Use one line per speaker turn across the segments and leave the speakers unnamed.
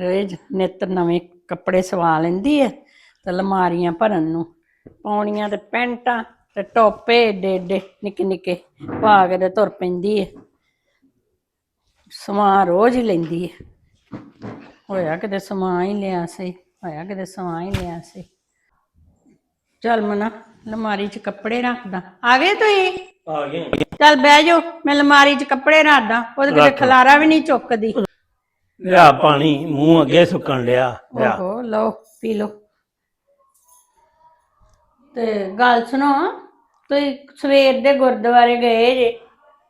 ਰੋਜ਼ ਨਿੱਤ ਨਵੇਂ ਕੱਪੜੇ ਸਵਾ ਲੈਂਦੀ ਐ ਤੇ ਅਲਮਾਰੀਆਂ ਭਰਨ ਨੂੰ। ਪਾਉਣੀਆਂ ਤੇ ਪੈਂਟਾਂ ਤੇ ਟੋਪੇ ਏਡੇ ਏਡੇ ਨਿੱਕੇ ਨਿੱਕੇ ਪਾ ਕੇ ਤੇ ਤੁਰ ਪੈਂਦੀ ਐ ਸਮਾਂ ਰੋਜ਼ ਹੀ ਲੈਂਦੀ ਐ ਹੋਇਆ ਕਿਤੇ ਸਮਾਂ ਹੀ ਲਿਆ ਸੀ ਹੋਇਆ ਕਿਤੇ ਸਮਾਂ ਹੀ ਲਿਆ ਸੀ। ਚੱਲ ਮਨਾ ਅਲਮਾਰੀ 'ਚ ਕੱਪੜੇ ਰੱਖਦਾ। ਆ ਗਏ ਤੁਸੀਂ?
ਆ ਗਏ।
ਚੱਲ ਬਹਿ ਜਾਓ ਮੈਂ ਅਲਮਾਰੀ 'ਚ ਕੱਪੜੇ ਰੱਖਦਾ ਉਹਦੇ ਕਿਤੇ। ਖਲਾਰਾ ਵੀ ਨਹੀਂ ਚੁੱਕਦੀ।
ਲਿਆ ਪਾਣੀ ਮੂੰਹ ਅੱਗੇ ਸੁੱਕਣ ਲਿਆ ਲਿਆ।
ਓਹੋ ਲਓ ਪੀ ਲਓ। ਤੇ ਗੱਲ ਸੁਣੋ ਤੁਸੀਂ ਸਵੇਰ ਦੇ ਗੁਰਦੁਆਰੇ ਗਏ ਜੇ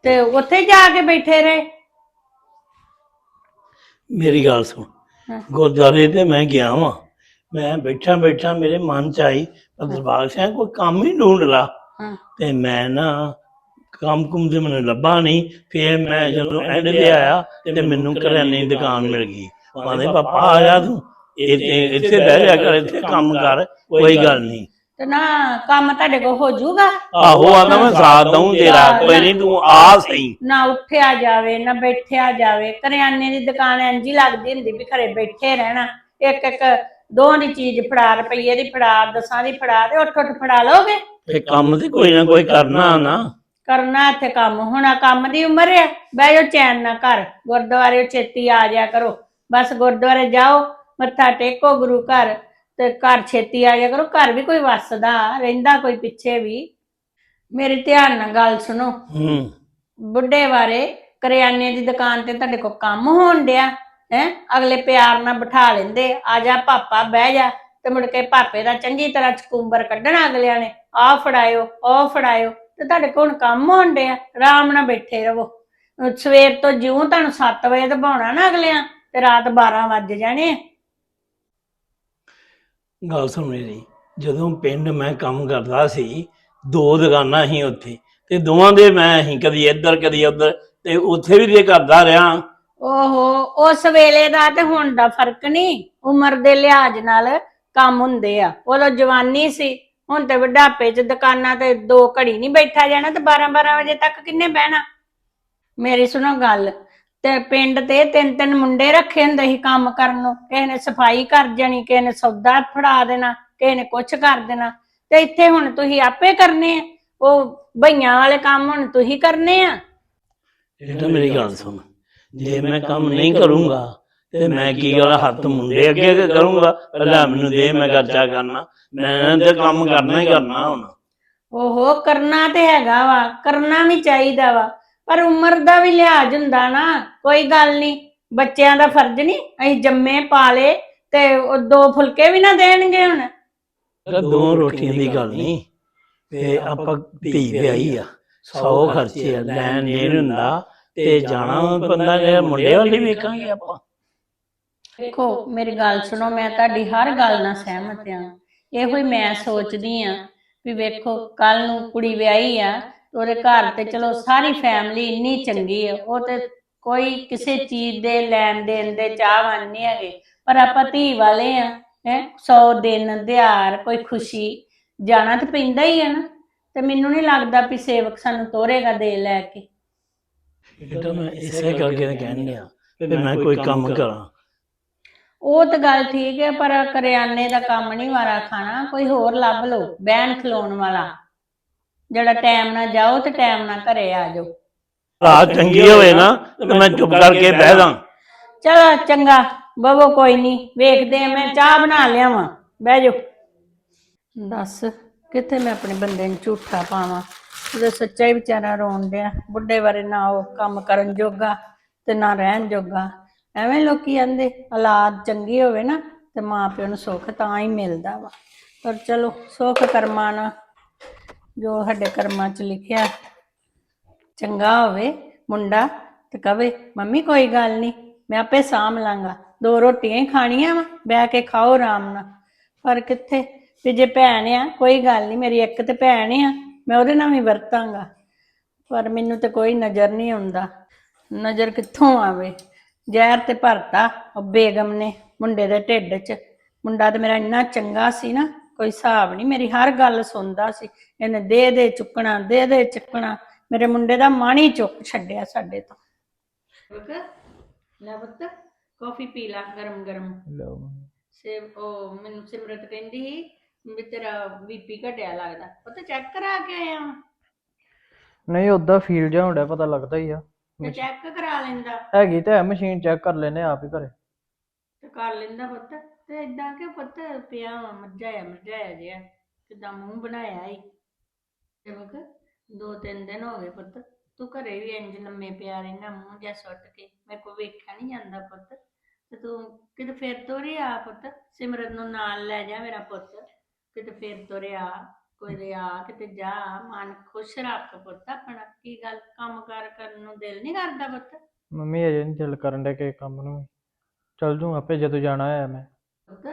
ਤੇ ਉੱਥੇ ਜਾ ਕੇ ਬੈਠੇ ਰਹੇ?
ਮੇਰੀ ਗੱਲ ਸੁਣ।
ਹਾਂ।
ਗੁਰਦੁਆਰੇ ਤੇ ਮੈਂ ਗਿਆ ਵਾਂ। ਮੈਂ ਬੈਠਾ ਬੈਠਾ ਮੇਰੇ ਮਨ ਚ ਆਈ ਦਰਬਾਰ ਸਿੰਘ ਕੋਈ ਕੰਮ ਹੀ ਢੂੰਡ ਲਾ।
ਹਾਂ।
ਤੇ ਮੈਂ ਨਾ ਕੰਮ ਕੁਮ ਤੇ ਮੈਨੂੰ ਲੱਭਾ ਨਹੀਂ ਫਿਰ ਮੈਂ ਜਦੋਂ ਐਂਡ ਲਿਆਇਆ ਤੇ ਮੈਨੂੰ ਕਰਿਆਨੇ ਦੀ ਦੁਕਾਨ ਮਿਲ ਗਈ। ਮਾਨੇ ਪਾਪਾ ਆ ਜਾ ਤੂੰ ਇੱਥੇ ਇੱਥੇ ਬਹਿ ਜਾ ਕਰ ਇੱਥੇ ਕੰਮ ਕਰ ਕੋਈ ਗੱਲ ਨਹੀਂ
ਤੇ ਨਾ ਕੰਮ ਤੁਹਾਡੇ ਕੋਲ ਹੋ ਜਾਊਗਾ?
ਆਹੋ ਆਂਦਾ ਮੈਂ ਸਾਥ ਦਊਂ ਤੇਰਾ ਕੋਈ ਨਹੀਂ ਤੂੰ ਆ ਸਹੀ।
ਨਾ ਉੱਠਿਆ ਜਾਵੇ ਨਾ ਬੈਠਿਆ ਜਾਵੇ। ਕਰਿਆਨੇ ਦੀ ਦੁਕਾਨ ਇੰਜ ਹੀ ਲੱਗਦੀ ਹੁੰਦੀ ਵੀ ਘਰੇ ਬੈਠੇ ਰਹਿਣਾ। ਇੱਕ ਇੱਕ ਦੋਹਾਂ ਦੀ ਚੀਜ਼ ਫੜਾ ਰੁਪਈਏ ਦੀ ਫੜਾ ਦਸਾਂ ਦੀ ਫੜਾ ਤੇ ਉੱਠ ਉੱਠ ਫੜਾ ਲਓਗੇ?
ਤੇ ਕੰਮ ਤੇ ਕੋਈ ਨਾ ਕੋਈ ਕਰਨਾ ਨਾ।
ਕਰਨਾ ਇੱਥੇ ਕੰਮ। ਹੋਣਾ ਕੰਮ ਦੀ ਉਮਰ ਹੈ ਬਹਿ ਜਾਓ ਚੈਨ ਨਾ ਘਰ। ਗੁਰਦੁਆਰੇ ਛੇਤੀ ਆ ਜਾ ਕਰੋ। ਬਸ ਗੁਰਦੁਆਰੇ ਜਾਓ ਮੱਥਾ ਟੇਕੋ ਗੁਰੂ ਘਰ ਤੇ ਘਰ ਛੇਤੀ ਆ ਜਾ ਕਰੋ। ਘਰ ਵੀ ਕੋਈ ਵਸਦਾ ਰਹਿੰਦਾ ਕੋਈ ਪਿੱਛੇ ਵੀ। ਮੇਰੀ ਧਿਆਨ ਨਾਲ ਗੱਲ ਸੁਣੋ।
ਹੂੰ।
ਬੁੱਢੇ ਬਾਰੇ ਕਰਿਆਨੇ ਦੀ ਦੁਕਾਨ ਤੇ ਤੁਹਾਡੇ ਕੋਲ ਕੰਮ ਹੋਣ ਡਿਆ ਹੈ? ਅਗਲੇ ਪਿਆਰ ਨਾਲ ਬਿਠਾ ਲੈਂਦੇ। ਆ ਜਾ ਪਾਪਾ ਬਹਿ ਜਾ। ਤੇ ਮੁੜ ਕੇ ਪਾਪੇ ਦਾ ਚੰਗੀ ਤਰ੍ਹਾਂ ਚਕੁੰਬਰ ਕੱਢਣਾ ਅਗਲਿਆਂ ਨੇ। ਆਹ ਫੜਾਇਓ ਉਹ ਫੜਾਇਓ। ਤੇ ਤੁਹਾਡੇ ਕੋਲ ਹੁਣ ਕੰਮ ਹੋਣ ਡਿਆ ਆਰਾਮ ਨਾਲ ਬੈਠੇ ਰਹੋ। ਅਹ ਸਵੇਰ ਤੋਂ ਜਿਉਂ ਤੁਹਾਨੂੰ 7 ਵਜੇ ਤੇ ਨਾ ਅਗਲਿਆਂ ਤੇ ਰਾਤ 12 ਵੱਜ ਜਾਣੇ ਆ।
ਗੱਲ ਸੁਣ ਮੇਰੀ ਜਦੋਂ ਪਿੰਡ ਮੈਂ ਕੰਮ ਕਰਦਾ ਸੀ ਦੋ ਦੁਕਾਨਾਂ ਸੀ ਉੱਥੇ ਤੇ ਦੋਵਾਂ ਦੇ ਮੈਂ ਹੀ ਕਦੀ ਇੱਧਰ ਕਦੀ ਉੱਧਰ ਤੇ ਉੱਥੇ ਵੀ ਜੇ ਕਰਦਾ ਰਿਹਾ।
ਓਹੋ ਉਸ ਵੇਲੇ ਦਾ ਤੇ ਹੁਣ ਦਾ ਫ਼ਰਕ ਨਹੀਂ ਉਮਰ ਦੇ ਲਿਹਾਜ਼ ਨਾਲ ਕੰਮ ਹੁੰਦੇ ਆ। ਉਦੋਂ ਜਵਾਨੀ ਸੀ ਹੁਣ ਤੇ ਵਡਾਪੇ 'ਚ ਦੁਕਾਨਾਂ ਤੇ ਦੋ ਘੜੀ ਨਹੀਂ ਬੈਠਾ ਜਾਣਾ ਤੇ 12 12 ਵਜੇ ਤੱਕ ਕਿੰਨੇ ਬਹਿਣਾ? ਮੇਰੀ ਸੁਣੋ ਗੱਲ, ਤੇ ਪਿੰਡ ਤੇ ਤਿੰਨ ਤਿੰਨ ਮੁੰਡੇ ਰੱਖੇ ਹੁੰਦੇ ਸੀ ਕੰਮ ਕਰਨ ਨੂੰ, ਕਿਸੇ ਨੇ ਸਫ਼ਾਈ ਕਰ ਜਾਣੀ ਕਿਸੇ ਨੇ ਸੌਦਾ ਫੜਾ ਦੇਣਾ, ਕਿਸੇ ਨੇ ਕੁਛ ਕਰ ਦੇਣਾ, ਤੇ ਇੱਥੇ ਹੁਣ ਤੁਸੀਂ ਆਪੇ ਕਰਨੇ ਆ, ਉਹ ਭਈਆਂ ਵਾਲੇ ਕੰਮ ਹੁਣ ਤੁਸੀਂ ਕਰਨੇ ਆ।
ਇਹ ਤਾਂ ਮੇਰੀ ਗੱਲ ਸੁਣ, ਜੇ ਮੈਂ ਕੰਮ ਨਹੀਂ ਕਰੂੰਗਾ ਤੇ ਮੈਂ ਕੀ ਕਰਾਂ ਹੱਥ ਮੁੰਡੇ ਅੱਗੇ ਅੱਗੇ ਕਰੂੰਗਾ? ਪਹਿਲਾਂ ਮੈਨੂੰ ਦੇ ਮੈਂ ਖਰਚਾ ਕਰਨਾ ਮੈਂ ਤੇ ਕੰਮ ਕਰਨਾ ਹੀ ਕਰਨਾ ਹੁਣ।
ਓਹੋ ਕਰਨਾ ਤੇ ਹੈਗਾ ਵਾ ਕਰਨਾ ਵੀ ਚਾਹੀਦਾ ਵਾ। ਪਰ ਉਮਰ ਦਾ ਵੀ ਲਿਹਾਜ਼ ਹੁੰਦਾ ਨਾ ਕੋਈ ਗੱਲ ਨਹੀਂ। ਬੱਚਿਆਂ ਦਾ ਫਰਜ਼ ਨਹੀਂ ਅਸੀਂ ਜੰਮੇ ਪਾਲੇ ਤੇ ਉਹ ਦੋ ਫੁਲਕੇ ਵੀ ਨਾ ਦੇਣਗੇ ਹੁਣ।
ਦੋ ਰੋਟੀਆਂ ਦੀ ਗੱਲ ਨਹੀਂ ਤੇ ਆਪਾਂ ਧੀ ਵਿਆਹੀ ਆ। ਸੌ ਖਰਚੇ ਆ, ਲੈਣ ਦੇਣ ਹੁੰਦਾ ਤੇ ਜਾਣਾ ਬੰਦਾ ਮੁੰਡੇ ਵਾਲੀ ਵੇਖਾਂਗੇ ਆਪਾਂ।
ਦੇਖੋ, ਮੇਰੀ ਗੱਲ ਸੁਣੋ, ਮੈਂ ਤੁਹਾਡੀ ਹਰ ਗੱਲ ਨਾਲ ਸਹਿਮਤ ਆ ਇਹੋ ਹੀ ਮੈਂ ਸੋਚਦੀ ਆ ਵੀ ਵੇਖੋ, ਕੱਲ ਨੂੰ ਕੁੜੀ ਵਿਆਹੀ ਆ, ਉਹਦੇ ਘਰ ਤੇ ਚਲੋ ਸਾਰੀ ਫੈਮਿਲੀ ਇੰਨੀ ਚੰਗੀ ਆ, ਉਹ ਤੇ ਕੋਈ ਕਿਸੇ ਚੀਜ਼ ਦੇ ਲੈਣ ਦੇਣ ਦੇ ਚਾਹਵਾਨ ਨਹੀਂ ਹੈਗੇ। ਪਰ ਆਪਾਂ ਧੀ ਵਾਲੇ ਆ, ਹੈ 100 ਦਿਨ, ਦਿਹਾੜ, ਕੋਈ ਖੁਸ਼ੀ, ਜਾਣਾ ਤੇ ਪੈਂਦਾ ਹੀ ਆ ਨਾ। ਤੇ ਮੈਨੂੰ ਨਹੀਂ ਲੱਗਦਾ ਵੀ ਸੇਵਕ ਸਾਨੂੰ ਤੋਰੇਗਾ ਦੇ ਲੈ ਕੇ।
ਇਹ ਤਾਂ ਮੈਂ ਇਸੇ ਕਰਕੇ ਕਹਿਣ ਡਿਆ ਵੀ ਮੈਂ ਕੋਈ ਕੰਮ ਕਰਾਂ।
ਉਹ ਤਾਂ ਗੱਲ ਠੀਕ ਹੈ ਪਰ ਕਰਿਆਨੇ ਦਾ ਕੰਮ ਨਹੀਂ ਵਾਰਾ ਖਾਣਾ। ਕੋਈ ਹੋਰ ਲੱਭ ਲਓ ਬਹਿਣ ਖਲੋਣ ਵਾਲਾ। ਜਿਹੜਾ ਟਾਈਮ ਨਾਲ ਜਾਓ ਤੇ ਟਾਈਮ ਨਾਲ ਘਰੇ ਆ ਜਾਓ।
ਰਾਤ ਚੰਗੀ ਹੋਵੇ ਨਾ ਤੇ ਮੈਂ ਚੁੱਪ ਕਰਕੇ ਬਹਿ ਦਾਂ
ਚਲੋ ਚੰਗਾ। ਬਵੋ ਕੋਈ ਨਹੀਂ। ਵੇਖਦੇ ਆ ਮੈਂ ਚਾਹ ਬਣਾ ਲਿਆਵਾਂ। ਬਹਿ ਜਾਓ। ਦੱਸ ਕਿੱਥੇ ਮੈਂ ਆਪਣੇ ਬੰਦੇ ਨੂੰ ਝੂਠਾ ਪਾਵਾਂ? ਉਹਦਾ ਸੱਚਾ ਹੀ ਵਿਚਾਰਾ ਰੋਣ ਡਿਆ ਬੁੱਢੇ ਬਾਰੇ ਨਾ ਉਹ ਕੰਮ ਕਰਨ ਜੋਗਾ ਤੇ ਨਾ ਰਹਿਣ ਜੋਗਾ। ਐਵੇਂ ਲੋਕੀ ਕਹਿੰਦੇ ਔਲਾਦ ਚੰਗੀ ਹੋਵੇ ਨਾ ਤੇ ਮਾਂ ਪਿਓ ਨੂੰ ਸੁੱਖ ਤਾਂ ਹੀ ਮਿਲਦਾ ਵਾ। ਪਰ ਚਲੋ, ਸੁੱਖ ਕਰਮਾਂ ਨਾਲ ਜੋ ਸਾਡੇ ਕਰਮਾਂ 'ਚ ਲਿਖਿਆ, ਚੰਗਾ ਹੋਵੇ ਮੁੰਡਾ ਤੇ ਕਵੇ, ਮੰਮੀ, ਕੋਈ ਗੱਲ ਨਹੀਂ, ਮੈਂ ਆਪੇ ਸਾਂਭ ਲਾਂਗਾ। ਦੋ ਰੋਟੀਆਂ ਹੀ ਖਾਣੀਆਂ ਵਾ, ਬਹਿ ਕੇ ਖਾਓ ਆਰਾਮ ਨਾਲ। ਪਰ ਕਿੱਥੇ? ਵੀ ਜੇ ਭੈਣ ਆ, ਕੋਈ ਗੱਲ ਨਹੀਂ, ਮੇਰੀ ਇੱਕ ਤੇ ਭੈਣ ਆ, ਮੈਂ ਉਹਦੇ ਨਾਲ ਵੀ ਵਰਤਾਂਗਾ। ਪਰ ਮੈਨੂੰ ਤੇ ਕੋਈ ਨਜ਼ਰ ਨਹੀਂ ਆਉਂਦਾ। ਨਜ਼ਰ ਕਿੱਥੋਂ ਆਵੇ? ਜ਼ਹਿਰ ਤੇ ਭਰਤਾ ਉਹ ਬੇਗਮ ਨੇ ਮੁੰਡੇ ਦੇ ਢਿੱਡ 'ਚ। ਮੁੰਡਾ ਤੇ ਮੇਰਾ ਇੰਨਾ ਚੰਗਾ ਸੀ ਨਾ ਕੋਈ ਹਿਸਾਬ ਨਹੀਂ ਮੇਰੀ ਹਰ ਗੱਲ ਸੁਣਦਾ ਸੀ। ਇਹਨੇ ਦੇ ਦੇ ਚੁੱਕਣਾ ਦੇ ਦੇ ਚੁੱਕਣਾ ਮੇਰੇ ਮੁੰਡੇ ਦਾ ਮਨ ਹੀ ਚੁੱਕ ਛੱਡਿਆ ਸਾਡੇ ਤੋਂ।
ਲੈ ਪੁੱਤ
ਕਾਫੀ ਪੀ ਲਾ ਗਰਮ ਗਰਮ।
ਲਓ ਮੰਮੀ।
ਸੇ ਉਹ ਮੈਨੂੰ ਸਿਮਰਤ ਕਹਿੰਦੀ ਸੀ ਵੀ ਤੇਰਾ ਬੀਪੀ ਘਟਿਆ ਲੱਗਦਾ। ਉਹ ਤਾਂ ਚੈੱਕ ਕਰਾ ਕੇ ਆਇਆ।
ਨਹੀਂ ਉਦਾਂ ਫੀਲ ਜਿਹਾ ਹੁੰਦਾ ਪਤਾ ਲੱਗਦਾ ਹੀ ਆ।
ਤੇ ਚੈੱਕ ਕਰਾ ਲੈਂਦਾ।
ਹੈਗੀ ਤਾਂ ਮਸ਼ੀਨ ਚੈੱਕ ਕਰ ਲੈਨੇ ਆਪ ਹੀ ਘਰੇ।
ਤੇ ਕਰ ਲੈਂਦਾ ਪੁੱਤ। ਤੇ ਇਦਾਂ ਕਿ ਪੁੱਤ ਪਿਆ ਵਾ, ਮਰਜਾਇਆ ਮਰਜਾਇਆ ਜਿਹਾ। ਕਿਦਾਂ ਮੂੰਹ ਬਣਾਇਆ ਈ। ਤੇ ਬਕ ਦੋ ਤਿੰਨ ਦਿਨ ਹੋ ਗਏ ਪੁੱਤ। ਤੂੰ ਘਰੇ ਵੀ ਇੰਜ ਲੰਮੇ ਪਿਆ ਰਹਿਣਾ ਮੂੰਹ ਜਿਹਾ ਸੁੱਟ ਕੇ। ਮੇਰੇ ਕੋ ਵੇਖਿਆ ਨਹੀਂ ਜਾਂਦਾ ਪੁੱਤ। ਤੇ ਤੂੰ ਕਿਤੇ ਫੇਰ ਤੋਰੇ ਆ ਪੁੱਤ? ਸਿਮਰਨ ਨੂੰ ਨਾਲ ਲੈ ਜਾ ਮੇਰਾ ਪੁੱਤ। ਕਿਤੇ ਫੇਰ ਤੋਰੇ ਆ ਕੋਈ ਆ ਕਿਤੇ ਜਾ ਮਨ ਖੁਸ਼ ਰੱਖ ਪੁੱਤ ਆਪਣਾ। ਕੀ ਗੱਲ ਕੰਮ ਕਾਰ ਕਰਨ ਨੂੰ ਦਿਲ ਨਹੀਂ ਕਰਦਾ ਪੁੱਤ?
ਮੰਮੀ ਅਜੇ ਨਹੀਂ ਦਿਲ ਕਰਨ ਦੇ ਕਿਸੇ ਕੰਮ ਨੂੰ। ਚੱਲ ਜੂ ਆਪੇ ਜਦੋਂ ਜਾਣਾ ਹੋਇਆ ਮੈਂ।
ਪੁੱਤ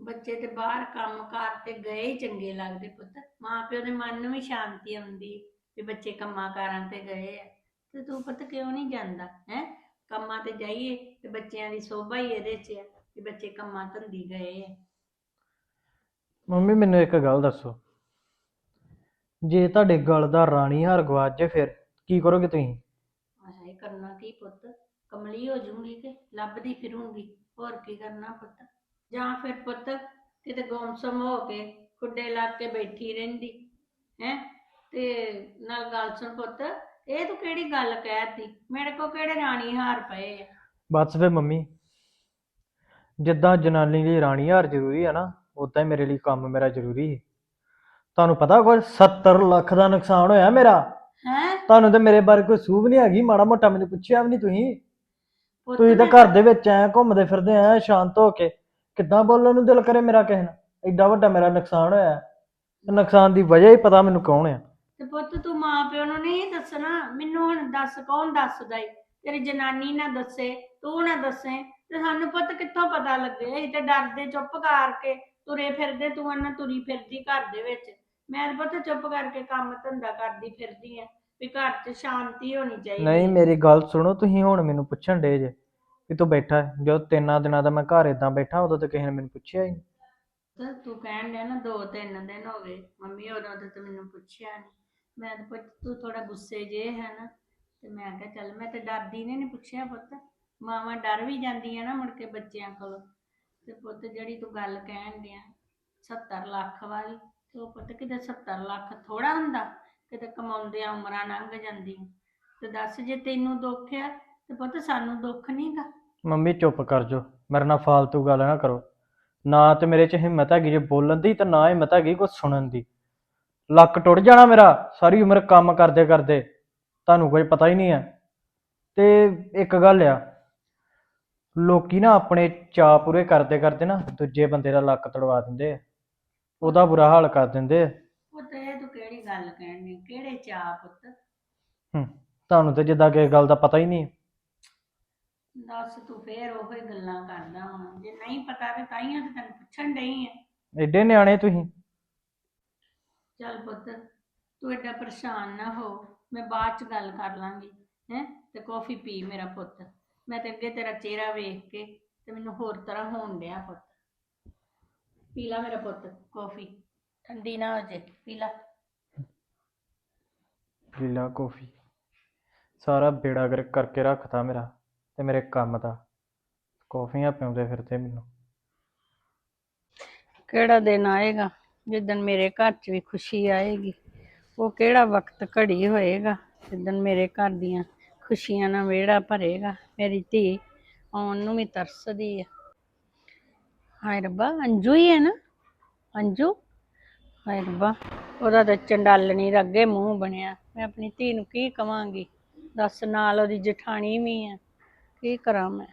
ਬੱਚੇ ਤੇ ਬਾਹਰ ਕੰਮ ਕਾਰ ਤੇ ਗਏ ਹੀ ਚੰਗੇ ਲੱਗਦੇ ਪੁੱਤ। ਮਾਂ ਪਿਓ ਦੇ ਮਨ ਨੂੰ ਵੀ ਸ਼ਾਂਤੀ ਆਉਂਦੀ ਵੀ ਬੱਚੇ ਕੰਮਾਂ ਕਾਰਾਂ ਤੇ ਗਏ ਆ। ਤੇ ਤੂੰ ਪੁੱਤ ਕਿਉਂ ਨਹੀਂ ਜਾਂਦਾ ਹੈ? ਕੰਮਾਂ ਤੇ ਜਾਈਏ ਤੇ ਬੱਚਿਆਂ ਦੀ ਸੋਭਾ ਹੀ ਇਹਦੇ 'ਚ ਆ ਕਿ ਬੱਚੇ ਕੰਮਾਂ ਧੰਦੀ ਗਏ ਆ।
ਮੰਮੀ ਮੈਨੂੰ ਇੱਕ ਗੱਲ ਦੱਸੋ। ਜੇ ਤੁਹਾਡੇ ਗਲ ਦਾ ਰਾਣੀ ਹਾਰ ਗਵਾਚ ਜੇ ਫਿਰ ਕੀ ਕਰੋਗੇ ਤੁਸੀਂ?
ਇਹ ਕਰਨਾ ਕੀ ਪੁੱਤ? ਕਮਲੀ ਹੋ ਜੂੰਗੀ ਕਿ ਲੱਭਦੀ ਫਿਰੂੰਗੀ? ਹੋਰ ਕੀ ਕਰਨਾ ਪੁੱਤ? ਜਾਂ ਫਿਰ ਪੁੱਤ ਕਿਤੇ ਗੁੰਮਸਮ ਹੋ ਕੇ ਖੁੱਡੇ ਲੱਗ ਕੇ ਬੈਠੀ ਰਹਿੰਦੀ ਹੈ? ਤੇ ਨਾਲ ਗੱਲ ਸੁਣ ਪੁੱਤ ਇਹ ਤੂੰ ਕਿਹੜੀ ਗੱਲ ਕਹਿਤੀ? ਮੇਰੇ ਕੋ ਕਿਹੜੇ ਰਾਣੀ ਹਾਰ ਪਏ ਆ?
ਬਸ ਫਿਰ ਮੰਮੀ ਜਿੱਦਾਂ ਜਨਾਨੀ ਲਈ ਰਾਣੀ ਹਾਰ ਜ਼ਰੂਰੀ ਆ ਨਾ ਉਦਾਂ ਹੀ ਮੇਰੇ ਲਈ ਕੰਮ ਮੇਰਾ ਜ਼ਰੂਰੀ ਹੈ ਤੁਹਾਨੂੰ ਪਤਾ ਕੋਈ 70 ਲੱਖ ਦਾ ਨੁਕਸਾਨ ਹੋਇਆ ਮੇਰਾ?
ਹੈ?
ਤੁਹਾਨੂੰ ਤੇ ਮੇਰੇ ਬਾਰੇ ਕੋਈ ਵੀ ਨਹੀਂ ਹੈਗੀ ਮਾੜਾ ਮੋਟਾ ਮੈਨੂੰ ਪੁੱਛਿਆ ਵੀ ਨਹੀਂ ਤੁਸੀਂ। ਤੁਸੀਂ ਤਾਂ ਘਰ ਦੇ ਵਿੱਚ ਐ ਘੁੰਮਦੇ ਫਿਰਦੇ ਐ ਸ਼ਾਂਤ ਹੋ ਕੇ। ਕਿੱਦਾਂ ਬੋਲਣ ਨੂੰ ਦਿਲ ਕਰੇ ਮੇਰਾ ਕਿਸੇ ਨਾਲ? ਐਡਾ ਵੱਡਾ ਮੇਰਾ ਨੁਕਸਾਨ ਹੋਇਆ। ਨੁਕਸਾਨ ਦੀ ਵਜ੍ਹਾ ਹੀ ਪਤਾ ਮੈਨੂੰ ਕੌਣ ਆ।
ਤੇ ਪੁੱਤ ਤੂੰ ਮਾਂ ਪਿਓ ਨੂੰ ਨਹੀਂ ਦੱਸਣਾ? ਮੈਨੂੰ ਹੁਣ ਦੱਸ ਕੌਣ ਦੱਸਦਾ ਈ? ਤੇਰੀ ਜਨਾਨੀ ਨਾ ਦੱਸੇ ਤੂੰ ਨਾ ਦੱਸੇ। ਤੇ ਸਾਨੂੰ ਪੁੱਤ ਕਿੱਥੋਂ ਪਤਾ ਲੱਗੇ? ਅਸੀਂ ਤੇ ਡਰਦੇ ਚੁੱਪ ਕਰਕੇ ਤੁਰੇ ਫਿਰਦੇ ਤੂੰ ਅੰਨਾ ਤੁਰੀ ਫਿਰਦੀ ਘਰ ਦੇ ਵਿੱਚ। ਮੈਂ ਤਾਂ ਪੁੱਤ ਚੁੱਪ ਕਰਕੇ ਕੰਮ ਧੰਦਾ ਕਰਦੀ ਫਿਰਦੀ ਆ ਵੀ ਘਰ 'ਚ ਸ਼ਾਂਤੀ ਹੋਣੀ ਚਾਹੀਦੀ
ਨਹੀਂ ਮੇਰੀ ਗੱਲ ਸੁਣੋ ਤੁਸੀਂ ਹੁਣ ਮੈਨੂੰ ਪੁੱਛਣ ਡੇ ਜੇ ਕਿ ਤੂੰ ਬੈਠਾ ਹੈ। ਜਦੋਂ ਤਿੰਨਾਂ ਦਿਨਾਂ ਦਾ ਮੈਂ ਘਰ ਇਦਾਂ ਬੈਠਾ ਉਦੋਂ ਤਾਂ ਕਿਸੇ ਨੇ ਮੈਨੂੰ ਪੁੱਛਿਆ ਹੀ ਨਹੀਂ।
ਤੇ ਤੂੰ ਕਹਿਣ ਡਿਆ ਨਾ ਦੋ ਤਿੰਨ ਦਿਨ ਹੋ ਗਏ ਮੰਮੀ ਹੋਰਾਂ ਤੇ ਤੂੰ ਮੈਨੂੰ ਪੁੱਛਿਆ ਨਹੀਂ। ਮੈਂ ਤਾਂ ਪੁੱਤ ਤੂੰ ਥੋੜਾ ਗੁੱਸੇ ਜੇ ਹੈ ਨਾ ਤੇ ਮੈਂ ਕਿਹਾ ਚੱਲ ਮੈਂ ਤੇ ਡਰਦੀ ਨੇ ਨਹੀਂ ਪੁੱਛਿਆ ਪੁੱਤ। ਮਾਵਾਂ ਡਰ ਵੀ ਜਾਂਦੀਆਂ ਨਾ ਮੁੜ ਕੇ ਬੱਚਿਆਂ ਕੋਲ। ਤੇ ਪੁੱਤ ਜਿਹੜੀ ਤੂੰ ਗੱਲ ਕਹਿਣ ਡਿਆ 70 ਲੱਖ ਵਾਲੀ ਤੇ ਉਹ ਪੁੱਤ ਕਿਤੇ 70 ਲੱਖ ਥੋੜਾ ਹੁੰਦਾ, ਕਿਤੇ ਕਮਾਉਂਦਿਆਂ ਉਮਰਾਂ ਲੰਘ ਜਾਂਦੀਆਂ। ਤੇ ਦੱਸ ਜੇ ਤੈਨੂੰ ਦੁੱਖ ਆ, ਤੇ ਪੁੱਤ ਸਾਨੂੰ ਦੁੱਖ ਨਹੀਂਗਾ
ਮੰਮੀ, ਚੁੱਪ ਕਰ ਜੋ ਮੇਰੇ ਨਾਲ ਫਾਲਤੂ ਗੱਲ ਨਾ ਕਰੋ। ਨਾ ਤੇ ਮੇਰੇ 'ਚ ਹਿੰਮਤ ਹੈਗੀ ਜੇ ਬੋਲਣ ਦੀ, ਤੇ ਨਾ ਹਿੰਮਤ ਹੈਗੀ ਕੁਝ ਸੁਣਨ ਦੀ। ਲੱਕ ਟੁੱਟ ਜਾਣਾ ਮੇਰਾ, ਸਾਰੀ ਉਮਰ ਕੰਮ ਕਰਦੇ ਕਰਦੇ। ਤੁਹਾਨੂੰ ਕੋਈ ਪਤਾ ਹੀ ਨਹੀਂ ਹੈ ਤੇ ਇੱਕ ਗੱਲ ਆ, ਲੋਕੀ ਨਾ ਆਪਣੇ ਚਾਅ ਪੂਰੇ ਕਰਦੇ ਕਰਦੇ ਨਾ ਦੂਜੇ ਬੰਦੇ ਦਾ ਲੱਕ ਤੜਵਾ ਦਿੰਦੇ ਆ। ਉਹਦਾ ਬੁਰਾ ਹਾਲ ਕਰ ਦਿੰਦੇ ਆ।
ਪੁੱਤ ਇਹ ਤੂੰ ਕਿਹੜੀ ਗੱਲ ਕਹਿਣੀ ਕਿਹੜੇ ਚਾਹ ਪੁੱਤ?
ਹੂੰ, ਤੁਹਾਨੂੰ ਤੇ ਜਿੱਦਾਂ ਕਿਸੇ ਗੱਲ ਦਾ ਪਤਾ ਹੀ ਨਹੀਂ।
ਦੱਸ ਤੂੰ ਫੇਰ ਉਹੋ ਹੀ ਗੱਲਾਂ ਕਰਦਾ ਹੁਣ ਜੇ ਨਹੀਂ ਪਤਾ ਤੇ ਤਾਈਆਂ ਤੇ ਤੈਨੂੰ ਪੁੱਛਣ ਡਈ ਆ।
ਐਡੇ ਨਿਆਣੇ ਤੁਸੀਂ।
ਚੱਲ ਪੁੱਤ ਤੂੰ ਏਡਾ ਪਰੇਸ਼ਾਨ ਨਾ ਹੋ। ਮੈਂ ਬਾਅਦ ਚ ਗੱਲ ਕਰ ਲਾਂਗੀ ਹੈ? ਤੇ ਕੌਫੀ ਪੀ ਮੇਰਾ ਪੁੱਤ। ਮੈਂ ਤੇ ਅੱਗੇ ਤੇਰਾ ਚਿਹਰਾ ਵੇਖ ਕੇ ਤੇ ਮੈਨੂੰ ਹੋਰ ਤਰ੍ਹਾਂ ਹੋਣ ਡਿਆ ਪੁੱਤ। ਪੀ ਲਾ ਮੇਰਾ ਪੁੱਤ ਕੌਫੀ। ਠੰਡੀ ਨਾ ਹੋ ਜੇ ਪੀ ਲਾ।
ਲੀਲਾ ਕੌਫੀ। ਸਾਰਾ ਬੇੜਾ ਗਰਕ ਕਰਕੇ ਰੱਖਤਾ ਮੇਰਾ ਤੇ ਮੇਰੇ ਕੰਮ ਦਾ। ਕੌਫੀਆਂ ਪਿਉਂਦੇ ਫਿਰਦੇ ਮੈਨੂੰ।
ਕਿਹੜਾ ਦਿਨ ਆਏਗਾ? ਜਿੱਦਣ ਮੇਰੇ ਘਰ 'ਚ ਵੀ ਖੁਸ਼ੀ ਆਏਗੀ। ਉਹ ਕਿਹੜਾ ਵਕਤ ਘੜੀ ਹੋਏਗਾ? ਜਿੱਦਣ ਮੇਰੇ ਘਰ ਦੀਆਂ ਖੁਸ਼ੀਆਂ ਨਾਲ ਵਿਹੜਾ ਭਰੇਗਾ। ਮੇਰੀ ਧੀ ਆਉਣ ਨੂੰ ਵੀ ਤਰਸਦੀ ਹੈ ਹਾਏ ਰੱਬਾ ਅੰਜੂ ਹੀ ਹੈ ਨਾ? ਅੰਜੂ? ਹਾਏ ਰੱਬਾ ਉਹਦਾ ਤਾਂ ਚੰਡਾਲਣੀ ਦੇ ਅੱਗੇ ਮੂੰਹ ਬਣਿਆ। ਮੈਂ ਆਪਣੀ ਧੀ ਨੂੰ ਕੀ ਕਵਾਂਗੀ? ਦੱਸ ਨਾਲ ਉਹਦੀ ਜਠਾਣੀ ਵੀ ਹੈ। ਕੀ ਕਰਾਂ ਮੈਂ?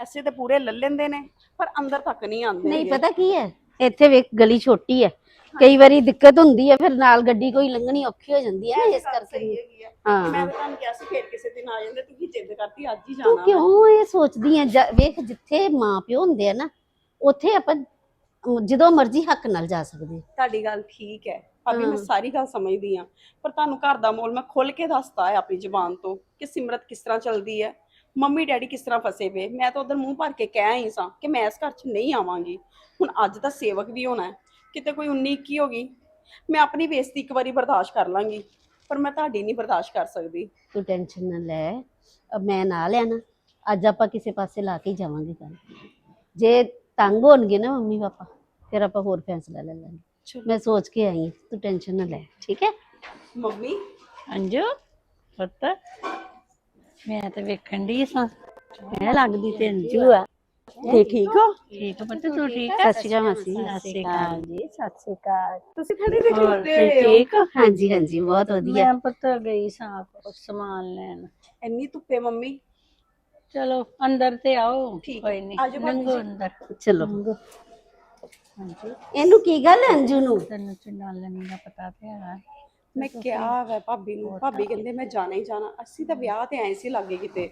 ਐਸੇ ਤੇ ਪੂਰੇ ਲੈ ਲੈਂਦੇ ਨੇ ਪਰ ਅੰਦਰ ਤੱਕ ਨਹੀਂ ਆਉਂਦੇ
ਨਹੀਂ
ਹੈਗੇ।
ਪਤਾ ਕੀ ਹੈ? ਇੱਥੇ ਵੇਖ ਗਲੀ ਛੋਟੀ ਹੈ। ਕਈ ਵਾਰੀ ਦਿੱਕਤ ਹੁੰਦੀ ਹੈ ਫਿਰ ਨਾਲ ਗੱਡੀ ਕੋਈ ਲੰਘਣੀ ਔਖੀ ਹੋ ਜਾਂਦੀ ਹੈ ਇਸ ਕਰਕੇ। ਹਾਂ।
ਮੈਂ ਤਾਂ ਤੁਹਾਨੂੰ ਕਿਹਾ ਸੀ ਫੇਰ ਕਿਸੇ ਦਿਨ ਆ ਜਾਂਦੇ ਤੁਸੀਂ ਜਿੱਦ ਕਰਤੀ ਅੱਜ ਹੀ
ਤੂੰ
ਜਾਣਾ।
ਕਿਉਂ ਇਹ ਸੋਚਦੀ ਹੈ ਵੇਖ ਜਿੱਥੇ ਮਾਂ ਪਿਓ ਹੁੰਦੇ ਆ ਨਾ ਉੱਥੇ ਆਪਾਂ ਜਦੋਂ ਮਰਜ਼ੀ ਹੱਕ ਨਾਲ ਜਾ ਸਕਦੇ।
ਤੁਹਾਡੀ ਗੱਲ ਠੀਕ ਹੈ ਭਾਬੀ ਮੈਂ। ਸਾਰੀ ਗੱਲ ਸਮਝਦੀ ਆ ਪਰ ਤੁਹਾਨੂੰ ਘਰ ਦਾ ਮੋਲ ਮੈਂ ਖੁੱਲ ਕੇ ਦੱਸਤਾ ਹੈ ਆਪਣੀ ਜ਼ੁਬਾਨ ਤੋਂ ਕਿ ਸਿਮਰਤ ਕਿਸ ਤਰ੍ਹਾਂ ਚੱਲਦੀ ਹੈ ਮੰਮੀ ਡੈਡੀ ਕਿਸ ਤਰ੍ਹਾਂ ਫਸੇ ਪਏ ਮੈਂ ਤਾਂ ਉਧਰ ਮੂੰਹ ਭਰ ਕੇ ਕਹਿ ਆਈ ਸਾਂ ਕਿ ਮੈਂ ਇਸ ਘਰ 'ਚ ਨਹੀਂ ਆਵਾਂਗੀ ਹੁਣ ਅੱਜ ਤਾਂ ਸੇਵਕ ਵੀ ਹੋਣਾ ਹੈ ਕਿਤੇ ਕੋਈ 19 ਕੀ ਹੋ ਗਈ ਮੈਂ ਆਪਣੀ ਬੇਇੱਜ਼ਤੀ ਇੱਕ ਵਾਰੀ ਬਰਦਾਸ਼ਤ ਕਰ ਲਾਂਗੀ ਪਰ ਮੈਂ ਤੁਹਾਡੀ ਨਹੀਂ ਬਰਦਾਸ਼ਤ ਕਰ ਸਕਦੀ।
ਤੂੰ ਟੈਨਸ਼ਨ ਨਾ ਲੈ ਅਹ ਮੈਂ ਨਾਲ ਆ ਨਾ ਅੱਜ ਆਪਾਂ ਕਿਸੇ ਪਾਸੇ ਲਾ ਕੇ ਹੀ ਜਾਵਾਂਗੇ ਗੱਲ ਜੇ ਤੰਗ ਹੋਣਗੇ ਨਾ ਮੰਮੀ ਪਾਪਾ ਫਿਰ ਆਪਾਂ ਹੋਰ ਫੈਸਲਾ ਲੈ ਲਾਂਗੇ।
ਚਲੋ।
ਮੈਂ ਸੋਚ ਕੇ ਆਈ ਹਾਂ ਤੂੰ ਟੈਨਸ਼ਨ ਨਾ ਲੈ ਠੀਕ ਹੈ?
ਮੰਮੀ?
ਅੰਜੂ ਪੁੱਤ ਮੈਂ ਤਾਂ ਵੇਖਣ ਦੀ ਸਾਂ। ਮੈਂ ਲੱਗਦੀ ਤੇ ਅੰਜੂ ਆ।
ਤੇ ਠੀਕ ਹੋ?
ਠੀਕ ਆ ਪੁੱਤ ਤੂੰ ਠੀਕ ਆ?
ਸਤਿ ਸ਼੍ਰੀ ਅਕਾਲ ਮਾਸੀ
ਸਤਿ ਸ਼੍ਰੀ ਅਕਾਲ। ਜੀ ਸਤਿ ਸ਼੍ਰੀ ਅਕਾਲ।
ਤੁਸੀਂ ਖੜੇ ਦੇ
ਹੋਰ ਤੁਸੀਂ
ਹੋ?
ਠੀਕ ਆ
ਹਾਂਜੀ ਹਾਂਜੀ ਬਹੁਤ ਵਧੀਆ।
ਮੈਂ ਪੁੱਤ ਗਈ ਸਾਂ ਸਮਾਨ ਲੈਣ।
ਇੰਨੀ ਧੁੱਪੇ ਮੰਮੀ?
ਚਲੋ ਅੰਦਰ ਤੇ ਆਓ।
ਠੀਕ
ਕੋਈ ਨਹੀਂ
ਆਜੋ ਭਾਬੀ
ਲੰਘੋ
ਜੀ।
ਅੰਦਰ।
ਚਲੋ।
ਲੰਘੋ। ਹਾਂਜੀ
ਇਹਨੂੰ ਕੀ ਗੱਲ ਹੈ ਅੰਜੂ ਨੂੰ?
ਤੈਨੂੰ ਚੰਡਾਲਣੀ ਦਾ ਪਤਾ ਤੇ ਹੈਗਾ।
ਮੈਂ ਕਿਹਾ ਵਾ ਭਾਬੀ ਨੂੰ ਭਾਬੀ ਕਹਿੰਦੇ ਮੈਂ ਜਾਣਾ ਹੀ ਜਾਣਾ ਅਸੀਂ ਤਾਂ ਵਿਆਹ ਤੇ ਆਏ ਸੀ ਲਾਗੇ ਕਿਤੇ।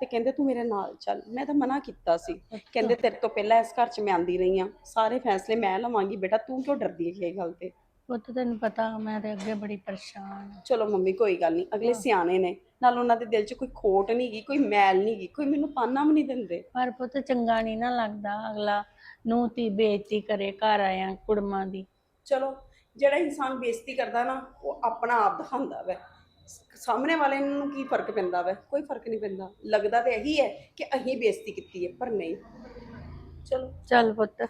ਤੇ ਕਹਿੰਦੇ ਤੂੰ ਮੇਰੇ ਨਾਲ ਚੱਲ ਮੈਂ ਤਾਂ ਮਨਾ ਕੀਤਾ ਸੀ। ਕਹਿੰਦੇ ਤੇਰੇ ਤੋਂ ਪਹਿਲਾਂ ਇਸ ਘਰ 'ਚ ਮੈਂ ਆਂਦੀ ਰਹੀ ਆ ਸਾਰੇ ਫੈਸਲੇ ਮੈਂ ਲਵਾਂਗੀ ਬੇਟਾ ਤੂੰ ਕਿਉਂ ਡਰਦੀ ਹੈ ਇਹ ਗੱਲ ਤੇ?
ਪੁੱਤ ਤੈਨੂੰ ਪਤਾ ਮੈਂ ਤੇ ਅੱਗੇ ਬੜੀ ਪਰੇਸ਼ਾਨ।
ਚਲੋ ਮੰਮੀ ਕੋਈ ਗੱਲ ਨਹੀਂ ਅਗਲੇ ਸਿਆਣੇ ਨੇ ਨਾਲ ਉਹਨਾਂ ਦੇ ਦਿਲ 'ਚ ਕੋਈ ਖੋਟ ਨਹੀਂ ਗਈ ਕੋਈ ਮੈਲ ਨਹੀਂ ਗਈ ਕੋਈ ਮੈਨੂੰ ਤਾਨਾ ਵੀ ਨਹੀਂ ਦਿੰਦੇ।
ਪਰ ਪੁੱਤ ਚੰਗਾ ਨਹੀਂ ਨਾ ਲੱਗਦਾ ਅਗਲਾ ਨੂੰ ਤੀ ਬੇਇੱਜ਼ਤੀ ਕਰੇ ਘਰ ਆਇਆ ਕੁੜਮਾਂ ਦੀ।
ਚਲੋ ਜਿਹੜਾ ਇਨਸਾਨ ਬੇਇੱਜ਼ਤੀ ਕਰਦਾ ਨਾ ਉਹ ਆਪਣਾ ਆਪ ਦਿਖਾਉਂਦਾ ਵੈ। ਸਾਹਮਣੇ ਵਾਲੇ ਨੂੰ ਕੀ ਫ਼ਰਕ ਪੈਂਦਾ ਵੈ? ਕੋਈ ਫ਼ਰਕ ਨਹੀਂ ਪੈਂਦਾ। ਲੱਗਦਾ ਤੇ ਇਹੀ ਹੈ ਕਿ ਅਸੀਂ ਬੇਇੱਜ਼ਤੀ ਕੀਤੀ ਹੈ ਪਰ ਨਹੀਂ। ਚਲੋ।
ਚੱਲ ਪੁੱਤ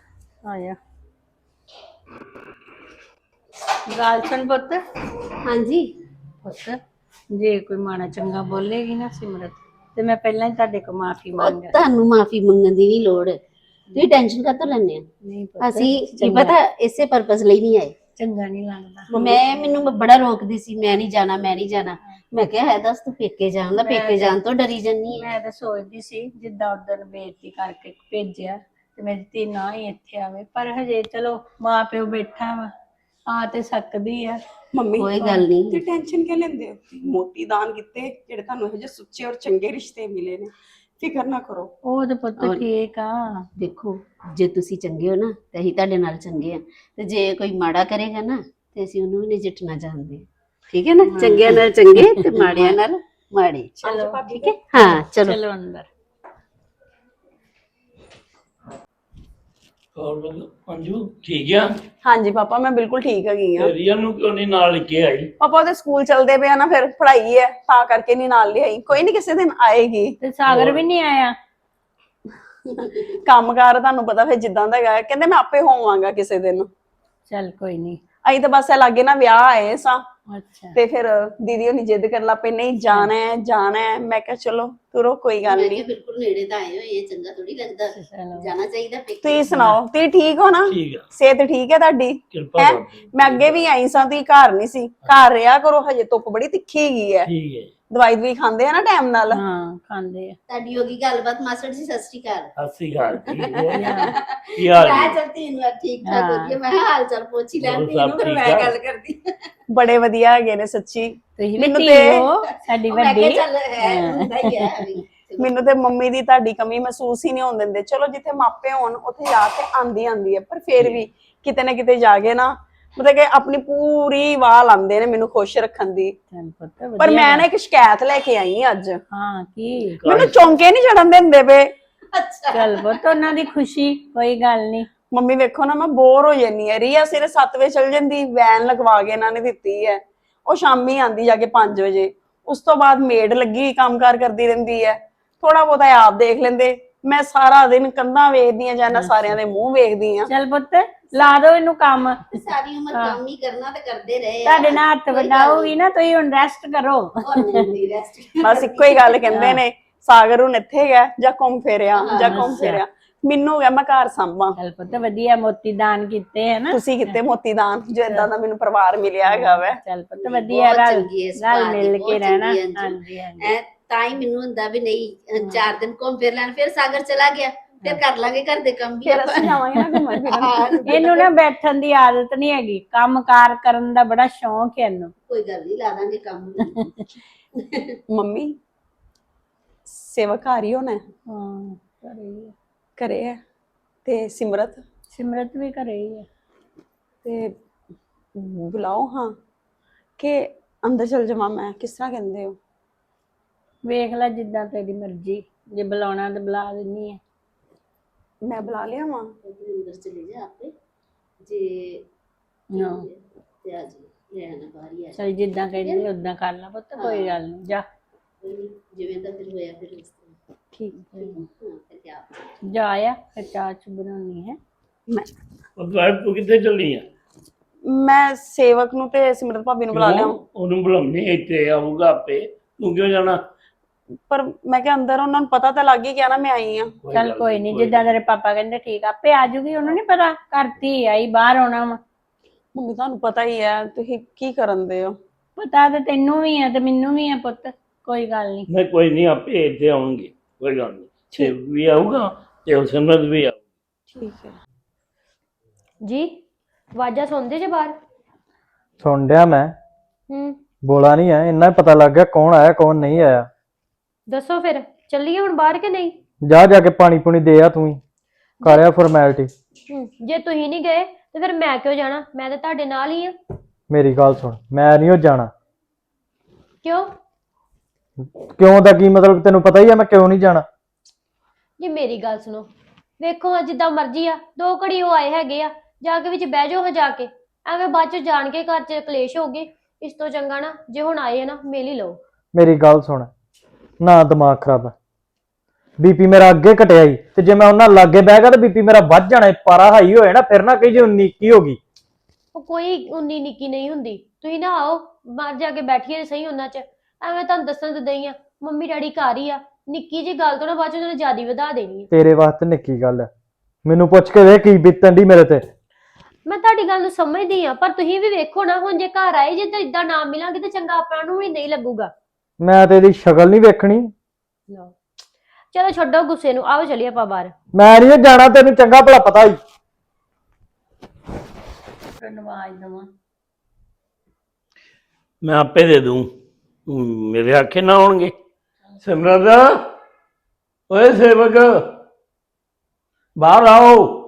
ਆ ਜਾ ਗੱਲ ਸੁਣ ਪੁੱਤ।
ਹਾਂਜੀ।
ਪੁੱਤ ਜੇ ਕੋਈ ਮਾੜਾ ਚੰਗਾ ਬੋਲੇਗੀ ਨਾ ਸਿਮਰਤ ਤੇ ਮੈਂ ਪਹਿਲਾਂ ਹੀ ਤੁਹਾਡੇ ਕੋਲ ਮਾਫੀ
ਉਹ
ਮੰਗ
ਤੁਹਾਨੂੰ ਮਾਫੀ ਮੰਗਣ ਦੀ ਨਹੀਂ ਲੋੜ ਤੁਸੀਂ ਟੈਨਸ਼ਨ ਕਾਹਤੋਂ ਲੈਂਦੇ ਆ
ਨਹੀਂ ਪੁੱਤ
ਅਸੀਂ ਕੀ
ਚੰਗਾ-
ਪਤਾ ਇਸੇ ਪਰਪਸ ਲਈ ਨਹੀਂ ਆਏ।
ਚੰਗਾ ਨਹੀਂ ਲੱਗਦਾ।
ਮੈਂ ਮੈਨੂੰ ਬੜਾ ਰੋਕਦੀ ਸੀ ਮੈਂ ਨਹੀਂ ਜਾਣਾ ਮੈਂ ਨਹੀਂ ਜਾਣਾ। ਮੈਂ ਕਿਹਾ ਹੈ ਦੱਸ ਤੂੰ ਪੇਕੇ ਜਾਣ ਦਾ ਪੇਕੇ ਜਾਣ ਤੋਂ ਡਰੀ ਜੰਨੀ ਹੈ
ਮੈਂ ਤਾਂ ਸੋਚਦੀ ਸੀ ਜਿੱਦਾਂ ਉਦੋਂ ਬੇਇੱਜ਼ਤੀ ਕਰਕੇ ਭੇਜਿਆ ਤੇ ਮੇਰੀ ਧੀ ਨਾ ਹੀ ਇੱਥੇ ਆਵੇ। ਪਰ ਹਜੇ ਚਲੋ ਮਾਂ ਪਿਓ ਬੈਠਾ ਵਾ ਆ ਤੇ ਸਕਦੀ ਆ।
ਮੰਮੀ
ਕੋਈ ਗੱਲ
ਤੇ
ਨਹੀਂ
ਟੈਨਸ਼ਨ ਕਿਉਂ ਲੈਂਦੇ ਹੋ? ਮੋਤੀ ਦਾਨ ਕੀਤੇ ਜਿਹੜੇ ਤੁਹਾਨੂੰ ਇਹੋ ਜਿਹੇ ਸੁੱਚੇ ਔਰ ਚੰਗੇ ਰਿਸ਼ਤੇ ਮਿਲੇ ਨੇ। ਫਿਕਰ ਨਾ ਕਰੋ।
ਉਹ ਤੇ ਪੁੱਤ ਠੀਕ ਆ।
ਦੇਖੋ ਜੇ ਤੁਸੀਂ ਚੰਗੇ ਹੋ ਨਾ ਤੇ ਅਸੀਂ ਤੁਹਾਡੇ ਨਾਲ ਚੰਗੇ ਆ। ਤੇ ਜੇ ਕੋਈ ਮਾੜਾ ਕਰੇਗਾ ਨਾ ਤੇ ਅਸੀਂ ਉਹਨੂੰ ਵੀ ਨਜਿੱਠਣਾ ਚਾਹੁੰਦੇ। ਹਾਂ। ਠੀਕ ਹੈ ਨਾ? ਚੰਗਿਆਂ ਨਾਲ ਚੰਗੇ ਤੇ ਮਾੜਿਆਂ ਨਾਲ ਮਾੜੇ।
ਚਲੋ।
ਠੀਕ ਹੈ? ਹਾਂ ਚਲੋ।
ਚਲੋ ਅੰਦਰ।
ਹੋਰ ਬੋਲੋ, ਅੰਜੂ ਠੀਕ ਆ?
ਹਾਂਜੀ ਪਾਪਾ ਮੈਂ ਬਿਲਕੁਲ ਠੀਕ ਹੈਗੀ ਆ।
ਤੇ ਰੀਆ ਨੂੰ ਕਿਉਂ ਨਹੀਂ ਨਾਲ ਲੈ ਕੇ ਆਈ?
ਪਾਪਾ ਉਹਦੇ ਸਕੂਲ ਚੱਲਦੇ ਪਏ ਆ ਨਾ ਫਿਰ ਪੜ੍ਹਾਈ ਹੈ ਤਾਂ ਕਰਕੇ ਨਹੀਂ ਨਾਲ ਲਿਆਈ। ਕੋਈ ਨਹੀਂ ਕਿਸੇ ਦਿਨ ਆਏਗੀ।
ਤੇ ਸਾਗਰ ਵੀ ਨਹੀਂ ਆਇਆ?
ਕੰਮਕਾਰ ਤੁਹਾਨੂੰ ਪਤਾ ਫਿਰ ਜਿੱਦਾਂ ਦਾ ਹੈਗਾ ਕਹਿੰਦੇ ਮੈਂ ਆਪੇ ਹੋਵਾਂਗਾ ਕਿਸੇ ਦਿਨ।
ਚੱਲ ਕੋਈ ਨਹੀਂ।
ਅਸੀਂ ਤਾਂ ਬਸ ਇਹ ਲਾਗੇ ਨਾ ਵਿਆਹ ਆਏ ਸਾਂ।
ਅੱਛਾ।
ਤੇ ਫਿਰ ਦੀਦੀ ਉਹਨੀ ਜਿੱਦ ਕਰਨ ਲੱਗ ਪਈ ਨਹੀਂ ਜਾਣਾ ਹੈ ਜਾਣਾ ਹੈ। ਮੈਂ ਕਿਹਾ ਚਲੋ ਤੁਰੋ ਕੋਈ ਗੱਲ ਨਹੀਂ।
ਬਿਲਕੁਲ ਨੇੜੇ ਤਾਂ ਆਏ ਹੋਏ ਇਹ ਚੰਗਾ ਥੋੜੀ ਲੱਗਦਾ। ਜਾਣਾ ਚਾਹੀਦਾ ਪੇਕੇ
ਤੁਸੀਂ ਸੁਣਾਓ ਤੁਸੀਂ ਠੀਕ ਹੋ ਨਾ?
ਠੀਕ ਆ।
ਸਿਹਤ ਠੀਕ ਹੈ ਤੁਹਾਡੀ?
ਕਿਰਪਾ
ਮੈਂ ਅੱਗੇ ਵੀ ਆਈ ਸਾਂ ਤੁਸੀਂ ਘਰ ਨਹੀਂ ਸੀ। ਘਰ ਰਿਹਾ ਕਰੋ ਹਜੇ ਧੁੱਪ ਬੜੀ ਤਿੱਖੀ ਹੈਗੀ ਹੈ।
ਠੀਕ ਹੈ
ਦਵਾਈ ਦਵਾਈ ਖਾਂਦੇ ਆ ਨਾ ਟਾਈਮ ਨਾਲ।
ਹਾਂ ਖਾਂਦੇ ਆ।
ਤੁਹਾਡੀ ਹੋ ਗਈ ਗੱਲਬਾਤ ਮਾਸਟਰ ਜੀ ਸਤਿ ਸ਼੍ਰੀ ਅਕਾਲ।
ਸਤਿ ਸ਼੍ਰੀ ਅਕਾਲ ਠੀਕ ਹੈ ਕੀ ਹਾਲ?
ਮੈਂ
ਜੀ?
ਚਲਤੀ ਨੂੰ ਠੀਕ ਠਾਕ
ਹਾਂ।
ਵਧੀਆ ਮੈਂ ਕਿਹਾ ਹਾਲ ਚਾਲ ਪੁੱਛ ਹੀ
ਹੋਰ
ਦੀ
ਸਭ
ਨੂੰ ਫਿਰ
ਠੀਕ
ਮੈਂ
ਠਾਕ?
ਗੱਲ ਕਰਦੀ
ਬੜੇ ਵਧੀਆ ਹੈਗੇ ਨੇ ਸੱਚੀ।
ਤੁਸੀਂ ਵੀ
ਮੈਨੂੰ
ਧੀ
ਤੇ-
ਹੋ? ਸਾਡੀ
ਮੈਂ
ਵੱਡੀ?
ਕਿਹਾ ਚੱਲ ਹੈ ਹੁੰਦਾ ਹੀ ਹੈ ਵੀ।
ਮੈਨੂੰ ਤੇ ਮੰਮੀ ਦੀ ਤੁਹਾਡੀ ਕਮੀ ਮਹਿਸੂਸ ਹੀ ਨਹੀਂ ਹੋਣ ਦਿੰਦੇ। ਚਲੋ ਜਿੱਥੇ ਮਾਪੇ ਹੋਣ ਉੱਥੇ ਜਾ ਕੇ ਆਂਦੀ ਆਂਦੀ ਹੈ ਪਰ ਫਿਰ ਵੀ ਕਿਤੇ ਨਾ ਕਿਤੇ ਜਾ ਕੇ ਨਾ ਮਤਲਬ ਕਿ ਆਪਣੀ ਪੂਰੀ ਵਾਹ ਲਾਉਂਦੇ ਨੇ ਮੈਨੂੰ ਖੁਸ਼ ਰੱਖਣ ਦੀ।
ਚੱਲ ਪੁੱਤ
ਪਰ ਮੈਂ ਨਾ ਇੱਕ ਸ਼ਿਕਾਇਤ ਲੈ ਕੇ ਆਈ ਹਾਂ ਅੱਜ।
ਹਾਂ ਕੀ?
ਮੈਨੂੰ ਚੌਂਕੇ ਨਹੀਂ ਚੜਨ ਦਿੰਦੇ ਪਏ।
ਅੱਛਾ।
ਚੱਲ ਪੁੱਤ ਉਹਨਾਂ ਦੀ ਖੁਸ਼ੀ ਕੋਈ ਗੱਲ ਨਹੀਂ।
ਮੰਮੀ ਵੇਖੋ ਨਾ ਮੈਂ ਬੋਰ ਹੋ ਜੰਨੀ ਹੈ। ਰੀਆ ਸਿਰੇ 7 ਵਜੇ ਚਲ ਜਾਂਦੀ ਵੈਨ ਲਗਵਾ ਕੇ ਇਹਨਾਂ ਨੇ ਦਿੱਤੀ ਹੈ। ਉਹ ਸ਼ਾਮੀ ਆਂਦੀ ਜਾ ਕੇ 5 ਵਜੇ। ਉਸ ਤੋਂ ਬਾਅਦ ਮੇਡ ਲੱਗੀ ਕੰਮਕਾਰ ਕਰਦੀ ਰਹਿੰਦੀ ਹੈ। ਥੋੜਾ ਬਹੁਤਾ ਆਪ ਦੇਖ ਲੈਂਦੇ। ਮੈਂ ਸਾਰਾ ਦਿਨ ਕੰਧਾਂ ਵੇਖਦੀ ਆ ਜਾਂ ਸਾਰਿਆਂ ਦੇ ਮੂੰਹ ਵੇਖਦੀ ਆ
ਚੱਲ ਪੁੱਤ ਲਾ ਦੋ ਇਹਨੂੰ ਕੰਮ।
ਸਾਰੀ ਉਮਰ ਕੰਮ ਹੀ ਕਰਨਾ ਤੇ ਕਰਦੇ ਰਹੇ ਆ।
ਤੁਹਾਡੇ ਨਾਲ ਹੱਥ ਵਡਾਉਗੀ ਨਾ ਤੁਸੀਂ ਹੁਣ ਰੈਸਟ ਕਰੋ।
ਬਸ ਇੱਕੋ ਹੀ ਗੱਲ ਕਹਿੰਦੇ ਨੇ ਸਾਗਰ ਹੁਣ ਇੱਥੇ ਗਿਆ ਜਾਂ ਘੁੰਮ ਫੇਰਿਆ ਜਾਂ ਘੁੰਮ। ਫੇਰਿਆ। ਮੈਨੂੰ ਗਿਆ ਮੈਂ ਘਰ ਸੰਭਾਂ।
ਚੱਲ ਪੁੱਤ ਵਧੀਆ ਮੋਤੀ ਦਾਨ ਕੀਤੇ ਹੈ ਨਾ।
ਤੁਸੀਂ ਕਿਤੇ ਮੋਤੀ ਦਾਨ ਜੋ ਇਦਾਂ ਦਾ ਮੈਨੂੰ ਪਰਿਵਾਰ ਮਿਲਿਆ ਹੈਗਾ ਵੈ।
ਚੱਲ ਪੁੱਤ ਵਧੀਆ ਰਲ
ਦੀ,
ਮਿਲ ਕੇ ਰਹਿਣਾ। ਹਾਂਜੀ। ਹਾਂਜੀ
ਐ ਤਾਂ ਹੀ ਮੈਨੂੰ ਹੁੰਦਾ ਵੀ ਨਹੀਂ ਚਾਰ ਦਿਨ ਘੁੰਮ ਫਿਰ ਲੈਣ ਫਿਰ ਸਾਗਰ ਚਲਾ ਗਿਆ। ਫਿਰ ਕਰ ਲਾਂਗੇ ਘਰ ਦੇ ਕੰਮ ਵੀ
ਫਿਰ ਅਸੀਂ ਜਾਵਾਂਗੇ ਨਾ ਘੁੰਮਣ ਫਿਰਨ।
ਇਹਨੂੰ ਨਾ ਬੈਠਣ ਦੀ ਆਦਤ ਨਹੀਂ ਹੈਗੀ। ਕੰਮਕਾਰ ਕਰਨ ਦਾ ਬੜਾ ਸ਼ੌਂਕ ਹੈ ਇਹਨੂੰ।
ਕੋਈ ਗੱਲ ਨਹੀਂ ਲਾ ਦਾਂਗੇ ਕੰਮ।
ਮੰਮੀ ਸੇਵਾ ਘਰ ਹੀ ਹੋਣਾ ਹੈ,
ਹਾਂ ਘਰੇ ਹੀ ਹੈ।
ਘਰੇ ਹੈ ਤੇ ਸਿਮਰਤ?
ਸਿਮਰਤ ਵੀ ਘਰੇ ਹੀ ਹੈ
ਤੇ ਬੁਲਾਓ ਹਾਂ। ਕਿ ਅੰਦਰ ਚਲ ਜਾਵਾਂ ਮੈਂ ਕਿਸ ਤਰ੍ਹਾਂ ਕਹਿੰਦੇ ਹੋ?
ਵੇਖ ਲੈ ਜਿੱਦਾਂ ਤੇਰੀ ਮਰਜ਼ੀ। ਜੇ ਬੁਲਾਉਣਾ ਤਾਂ ਬੁਲਾ ਦਿੰਨੀ ਹੈ
ਮੈਂ ਬੁਲਾ ਲਿਆ ਵਾਂ।
ਅੰਦਰ ਚਲੇ ਜਾ ਆਪੇ। ਜੇ
ਹਾਂ
ਤੇ ਆ ਜੀ ਬਾਹਰ ਹੀ ਆ
ਚਲ ਜਿੱਦਾਂ ਕਹਿੰਦੇ ਉਦਾਂ ਕਰ ਲਾ ਪੁੱਤ ਕੋਈ ਗੱਲ ਨਹੀਂ ਜਾ।
ਨੀ, ਜਿਵੇਂ ਦਾ ਫਿਰ ਹੋਇਆ ਫਿਰ ਉਸ ਤਰ੍ਹਾਂ।
ਠੀਕ।
ਜਾ ਆ ਫਿਰ ਚਾਹ ਚ ਬਣਾਉਣੀ ਹੈ।
ਮੈਂ
ਉਹ ਤੂੰ ਤੂੰ ਕਿੱਥੇ ਚੱਲੀ ਆ?
ਮੈਂ ਸੇਵਕ ਨੂੰ ਤੇ ਸਿਮਰਤ ਭਾਬੀ ਨੂੰ ਬੁਲਾ ਲਿਆ?
ਉਹਨੂੰ ਬੁਲਾਉਣੀ ਇੱਥੇ ਆਊਗਾ ਆਪੇ। ਤੂੰ ਕਿਉਂ ਜਾਣਾ?
ਪਰ ਮੈਂ ਕਿਹਾ ਅੰਦਰ ਉਹਨਾਂ ਨੂੰ ਪਤਾ ਤਾਂ ਲੱਗ ਹੀ ਗਿਆ ਨਾ ਮੈਂ ਆਈ ਆ
ਚੱਲ ਕੋਈ ਨਹੀਂ ਜਿੱਦਾਂ ਤੇਰੇ ਪਾਪਾ ਕਹਿੰਦੇ ਠੀਕ ਆ, ਆਪੇ ਆ ਜੂਗੀ ਉਹਨੂੰ ਨਹੀਂ ਪਤਾ ਕਰਤੀ ਆਈ ਬਾਹਰ ਆਉਣਾ ਵਾ।
ਮੰਮੀ ਤੁਹਾਨੂੰ ਪਤਾ ਹੀ ਹੈ ਤੁਸੀਂ ਕੀ ਕਰਨ ਦੇ ਹੋ?
ਪਤਾ ਤੇ ਤੈਨੂੰ ਵੀ ਆ ਤੇ ਮੈਨੂੰ ਵੀ ਆ ਪੁੱਤ ਕੋਈ ਗੱਲ ਨਹੀਂ
ਮੈਂ ਕੋਈ ਨਹੀਂ ਆਪੇ ਇੱਥੇ ਆਉਣਗੇ ਕੋਈ ਗੱਲ ਨਹੀਂ ਤੇ ਵੀ ਆਊਗਾ ਤੇ ਉਹ ਸਿਮਰਤ ਵੀ ਆਊ।
ਠੀਕ ਹੈ।
ਜੀ ਵਾਜਾ ਸੁਣਦੇ ਜੇ ਬਾਹਰ।
ਸੁਣ ਡਿਆ ਮੈਂ।
ਹੂੰ।
ਬੋਲਾ ਨਹੀਂ ਹੈ ਇੰਨਾ ਹੀ ਪਤਾ ਲੱਗ ਗਿਆ ਕੌਣ ਆਇਆ ਕੌਣ ਨਹੀਂ ਆਇਆ।
ਦੱਸੋ ਫਿਰ ਚੱਲੀਏ ਹੁਣ ਬਾਹਰ ਕਿ ਨਹੀਂ?
ਜਾ ਜਾ ਕੇ ਪਾਣੀ ਪੂਣੀ ਦੇ ਆ ਤੂੰ ਹੀ। ਕਰਿਆ ਫਾਰਮੈਲਿਟੀ
ਜੇ ਤੁਸੀਂ ਨਹੀਂ ਗਏ ਤੇ ਫਿਰ ਮੈਂ ਕਿਉਂ ਜਾਣਾ? ਮੈਂ ਤਾਂ ਤੁਹਾਡੇ ਨਾਲ ਹੀ ਆ।
ਮੇਰੀ ਗੱਲ ਸੁਣ ਮੈਂ ਨਹੀਂ ਉਹ ਜਾਣਾ।
ਕਿਉਂ?
ਕਿਉਂ ਦਾ ਕੀ ਮਤਲਬ ਤੈਨੂੰ ਪਤਾ ਹੀ ਆ ਮੈਂ ਕਿਉਂ ਨਹੀਂ ਜਾਣਾ?
ਜੀ ਮੇਰੀ ਗੱਲ ਸੁਣੋ। ਵੇਖੋ ਜਿੱਦਾਂ ਮਰਜ਼ੀ ਆ ਦੋ ਘੜੀ ਉਹ ਆਏ ਹੈਗੇ ਆ ਜਾ ਕੇ ਵਿੱਚ ਬਹਿ ਜਾਓ ਹਾਂ ਜਾ ਕੇ। ਐਵੇਂ ਬਾਅਦ ਚ ਜਾਣ ਕੇ ਘਰ ਚ ਕਲੇਸ਼ ਹੋ ਗਏ ਇਸ ਤੋਂ ਚੰਗਾ ਨਾ ਜੇ ਹੁਣ ਆਏ ਆ ਨਾ ਮਿਲ ਹੀ ਲਓ।
ਮੇਰੀ ਗੱਲ ਸੁਣ ਨਾ ਦਿਮਾਗ ਖਰਾਬ ਬੀਪੀ ਮੇਰਾ ਅੱਗੇ ਘਟਿਆ ਹੀ ਤੇ ਜੇ ਮੈਂ ਉਹਨਾਂ ਲਾਗੇ ਬਹਿ ਗਿਆ ਤਾਂ ਬੀਪੀ ਮੇਰਾ ਵੱਧ ਜਾਣਾ ਸੀ, ਪਾਰਾ ਹਾਈ ਹੋਇਆ ਨਾ ਫਿਰ ਨਾ ਕਹੀ ਜੇ 19 ਕੀ ਹੋ ਗਈ।
ਉਹ ਕੋਈ ਉਨੀ ਨਿੱਕੀ ਨਹੀਂ ਹੁੰਦੀ। ਤੁਸੀਂ ਨਾ ਆਓ ਬਾਹਰ ਜਾ ਕੇ ਬੈਠੀਏ ਤੇ ਸਹੀ ਉਹਨਾਂ ਚ। ਐਵੇਂ ਤੁਹਾਨੂੰ ਦੱਸਣ ਤੇ ਦਈ ਆ ਮੰਮੀ ਡੈਡੀ ਘਰ ਹੀ ਆ। ਨਿੱਕੀ ਜੀ ਗੱਲ ਤੋਂ ਨਾ ਬਾਅਦ ਚ ਉਹਨਾਂ ਨੇ ਜਿਆਦੀ ਵਧਾ ਦੇਣੀ ਆ।
ਤੇਰੇ ਵਾਸਤੇ ਨਿੱਕੀ ਗੱਲ ਹੈ। ਮੈਨੂੰ ਪੁੱਛ ਕੇ ਵੇਖ ਕੀ ਬੀਤਣ ਦੀ ਮੇਰੇ ਤੇ।
ਮੈਂ ਤੁਹਾਡੀ ਗੱਲ ਨੂੰ ਸਮਝਦੀ ਆ ਪਰ ਤੁਸੀਂ ਵੀ ਵੇਖੋ ਨਾ ਹੁਣ ਜੇ ਘਰ ਆਏ ਜੇ ਤਾਂ ਇਦਾਂ ਨਾ ਮਿਲਾਂਗੇ ਤੇ ਚੰਗਾ ਆਪਾਂ ਨੂੰ ਵੀ ਨਹੀਂ ਲੱਗੂਗਾ।
ਮੈਂ ਤੇ ਇਹਦੀ ਸ਼ਕਲ ਨਹੀਂ ਵੇਖਣੀ।
ਚਲੋ ਛੱਡੋ ਗੁੱਸੇ ਨੂੰ ਆਓ ਚਲੀਏ ਆਪਾਂ ਬਾਹਰ।
ਮੈਂ ਨਹੀਂ ਜਾਣਾ ਤੈਨੂੰ ਚੰਗਾ ਭਲਾ ਪਤਾ ਹੀ
ਤੈਨੂੰ ਆਵਾਜ਼ ਦਵਾਂ।
ਮੈਂ ਆਪੇ ਦੇ ਦੂੰ। ਤੂੰ ਮੇਰੇ ਆਖੇ ਨਾ ਆਉਣਗੇ। ਸਿਮਰਤ ਓਏ ਸੇਵਕ ਬਾਹਰ ਆਓ।